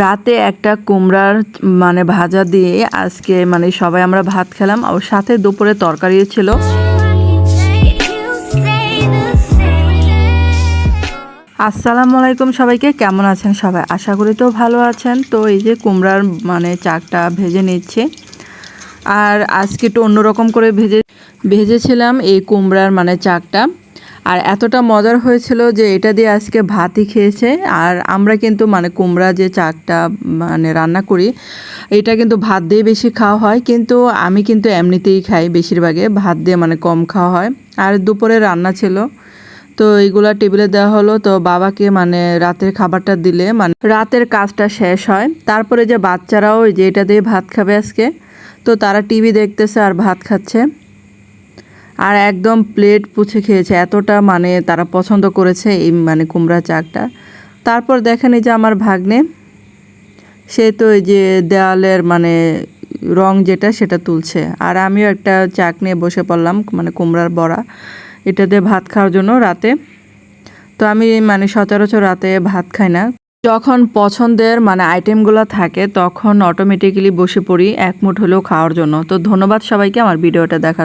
রাতে একটা কুমড়ার মানে ভাজা দিয়ে আজকে মানে সবাই আমরা ভাত খেলাম। আর সাথে দুপুরে তরকারি ছিল। আসসালামু আলাইকুম সবাইকে, কেমন আছেন সবাই? আশা করি তো ভালো আছেন। তো এই যে কুমড়ার মানে চাকটা ভেজে নিচ্ছি। আর আজকে একটু অন্যরকম করে ভেজে, ভেজেছিলাম এই কুমড়ার মানে চাকটা। আর এতটা মজার হয়েছিল যে এটা দিয়ে আজকে ভাতই খেয়েছে। আর আমরা কিন্তু মানে কুমড়া যে চাকটা মানে রান্না করি, এটা কিন্তু ভাত দিয়ে বেশি খাওয়া হয়। কিন্তু আমি কিন্তু এমনিতেই খাই বেশিরভাগে, ভাত দিয়ে মানে কম খাওয়া হয়। আর দুপুরে রান্না ছিল, তো এইগুলা টেবিলে দেওয়া হলো। তো বাবাকে মানে রাতের খাবারটা দিলে মানে রাতের কাজটা শেষ হয়। তারপরে যে বাচ্চারাও যে এটা দিয়ে ভাত খাবে আজকে, তো তারা টিভি দেখতেছে আর ভাত খাচ্ছে। আর একদম প্লেট পুছে খেয়েছে। এতটা মানে তারা পছন্দ করেছে এই মানে কুমড়া চাকটা। তারপর দেখেন এই যে আমার ভাগ্নে, সে তো এই যে দেওয়ালের মানে রং যেটা সেটা তুলছে। আর আমিও একটা চাক নিয়ে বসে পড়লাম মানে কুমড়ার বড়া। এটা দিয়ে ভাত খাওয়ার জন্য রাতে। তো আমি মানে সচরাচর রাতে ভাত খাই না। যখন পছন্দের মানে আইটেমগুলো থাকে তখন অটোমেটিক্যালি বসে পড়ি, এক মুঠ হলেও খাওয়ার জন্য। তো ধন্যবাদ সবাইকে আমার ভিডিওটা দেখার